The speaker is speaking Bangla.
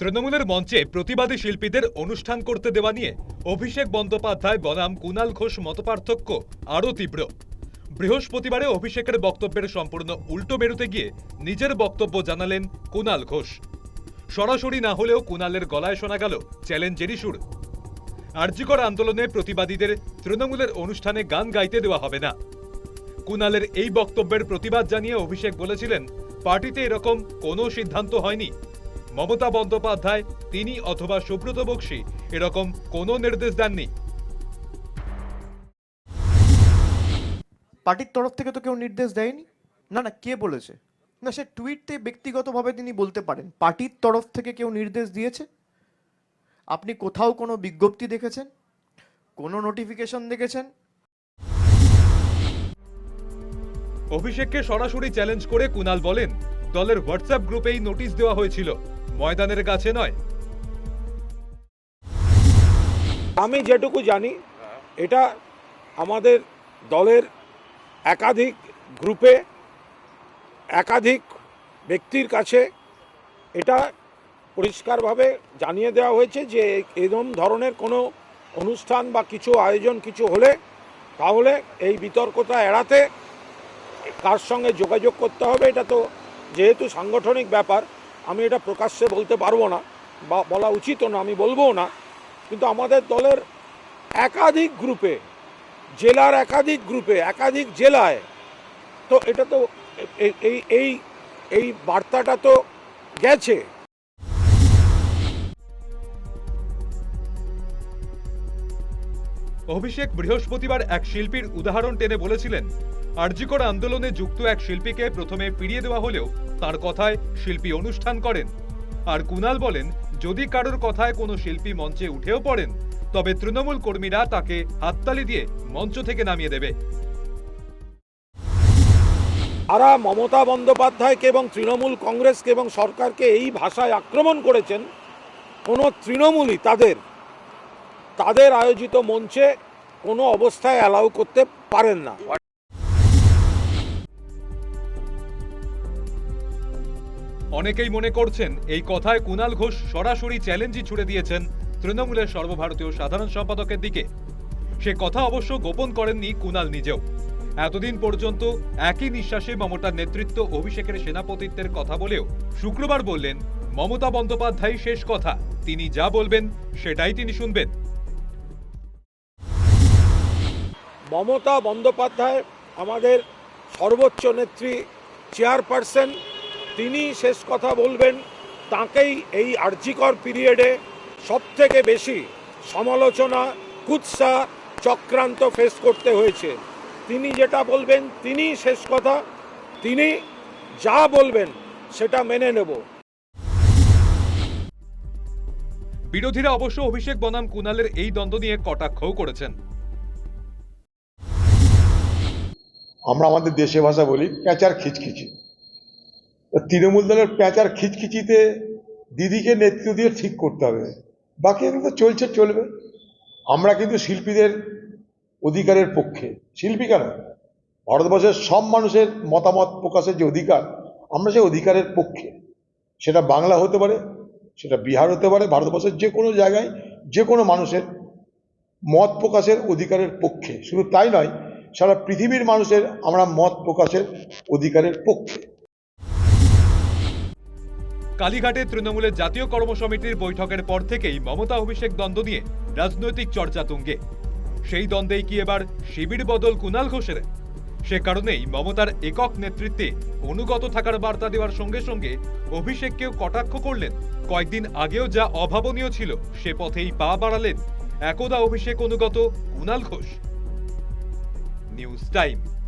তৃণমূলের মঞ্চে প্রতিবাদী শিল্পীদের অনুষ্ঠান করতে দেওয়া নিয়ে অভিষেক বন্দ্যোপাধ্যায়, বনাম কুণাল ঘোষ মতপার্থক্য আরও তীব্র। বৃহস্পতিবারে অভিষেকের বক্তব্যের সম্পূর্ণ উল্টো বেরোতে গিয়ে নিজের বক্তব্য জানালেন কুণাল ঘোষ। সরাসরি না হলেও কুণালের গলায় শোনা গেল চ্যালেঞ্জেরই সুর। আর্যিকর আন্দোলনে প্রতিবাদীদের তৃণমূলের অনুষ্ঠানে গান গাইতে দেওয়া হবে না। কুণালের এই বক্তব্যের প্রতিবাদ জানিয়ে অভিষেক বলেছিলেন, পার্টিতে এরকম কোনো সিদ্ধান্ত হয়নি। মমতা বন্দ্যোপাধ্যায় তিনি অথবা সুব্রত বক্সি এরকম কোনো নির্দেশ দেননি। পার্টির তরফ থেকে তো কেউ নির্দেশ দেয়নি? না না কে বলেছে? না সে টুইটে ব্যক্তিগতভাবে তিনি বলতে পারেন পার্টির তরফ থেকে কেউ নির্দেশ দিয়েছে? আপনি কোথাও কোনো বিজ্ঞপ্তি দেখেছেন? কোনো নোটিফিকেশন দেখেছেন? অভিষেককে সরাসরি চ্যালেঞ্জ করে কুণাল বলেন দলের হোয়াটসঅ্যাপ গ্রুপেই নোটিশ দেওয়া হয়েছিল। ময়দানের কাছে নয়। আমি যেটুকু জানি, এটা আমাদের দলের একাধিক গ্রুপে একাধিক ব্যক্তির কাছে এটা পরিষ্কারভাবে জানিয়ে দেওয়া হয়েছে যে এরকম ধরনের কোনো অনুষ্ঠান বা কিছু আয়োজন কিছু হলে তাহলে এই বিতর্কতা এড়াতে কার সঙ্গে যোগাযোগ করতে হবে, এটা তো যেহেতু সাংগঠনিক ব্যাপার আমি এটা প্রকাশ্যে বলতে পারব না বা বলা উচিতও না, আমি বলব না। কিন্তু আমাদের দলের একাধিক গ্রুপে, জেলার একাধিক গ্রুপে, একাধিক জেলায়, তো এটা তো এই এই এই বার্তাটা তো গেছে। অভিষেক বৃহস্পতিবার এক শিল্পীর উদাহরণ টেনে বলেছিলেন, আরজিকর আন্দোলনে যুক্ত এক শিল্পীকে প্রথমে ফিরিয়ে দেওয়া হলেও তার কথায় শিল্পী অনুষ্ঠান করেন। আর কুনাল বলেন, যদি কারোর কথায় কোনো শিল্পী মঞ্চে উঠেও পড়েন, তবে তৃণমূল কর্মীরা তাকে হাততালি দিয়ে মঞ্চ থেকে নামিয়ে দেবে। তারা মমতা বন্দ্যোপাধ্যায়কে এবং তৃণমূল কংগ্রেসকে এবং সরকারকে এই ভাষায় আক্রমণ করেছেন, কোনো তৃণমূলই তাদের তাদের আয়োজিত মঞ্চে কোনো অবস্থায় অ্যালাউ করতে পারেন না। অনেকেই মনে করছেন এই কথায় কুনাল ঘোষ সরাসরি চ্যালেঞ্জই ছুড়ে দিয়েছেন তৃণমূলের সর্বভারতীয় সাধারণ সম্পাদকের দিকে। সে কথা অবশ্য গোপন করেননি কুনাল নিজেও। এতদিন পর্যন্ত একই নিঃশ্বাসে মমতার নেতৃত্ব অভিষেকের সেনাপতিত্বের কথা বলেও শুক্রবার বললেন, মমতা বন্দ্যোপাধ্যায় শেষ কথা, তিনি যা বলবেন সেটাই তিনি শুনবেন। মমতা বন্দ্যোপাধ্যায় আমাদের সর্বোচ্চ নেত্রী চেয়ারপারসন, তিনি শেষ কথা বলবেন, তাকেই এই আর্জিকর পিরিয়ডে সব থেকে বেশি সমালোচনা, কুৎসা চক্রান্ত ফেস করতে হয়েছে। তিনি যেটা বলবেন, তিনি শেষ কথা, তিনি যা বলবেন, সেটা মেনে নেব। বিরোধীরা অবশ্য অভিষেক বনাম কুনালের এই দ্বন্দ্ব নিয়ে কটাক্ষও করেছেন। আমরা আমাদের দেশে ভাষা বলি প্যাঁচার খিচখিচি। তৃণমূল দলের প্যাঁচার খিচখিচিতে দিদিকে নেতৃত্ব দিয়ে ঠিক করতে হবে। বাকি এগুলো তো চলছে, চলবে। আমরা কিন্তু শিল্পীদের অধিকারের পক্ষে। শিল্পী কেন? ভারতবর্ষের সব মানুষের মতামত প্রকাশের যে অধিকার, আমরা সেই অধিকারের পক্ষে। সেটা বাংলা হতে পারে, সেটা বিহার হতে পারে, ভারতবর্ষের যে কোনো জায়গায় যে কোনো মানুষের মত প্রকাশের অধিকারের পক্ষে। শুধু তাই নয় সারা পৃথিবীর মানুষের, আমরা মত প্রকাশের অধিকারের পক্ষে। কালীঘাটে তৃণমূলের জাতীয় কর্মসমিতির বৈঠকের পর থেকেই মমতা অভিষেক দ্বন্দ্ব নিয়ে রাজনৈতিক চর্চা তুঙ্গে। সেই দ্বন্দ্বেই কি এবার শিবির বদল কুনাল ঘোষের? সে কারণেই মমতার একক নেতৃত্বে অনুগত থাকার বার্তা দেওয়ার সঙ্গে সঙ্গে অভিষেককেও কটাক্ষ করলেন। কয়েকদিন আগেও যা অভাবনীয় ছিল, সে পথেই পা বাড়ালেন একদা অভিষেক অনুগত কুনাল ঘোষ। News Time.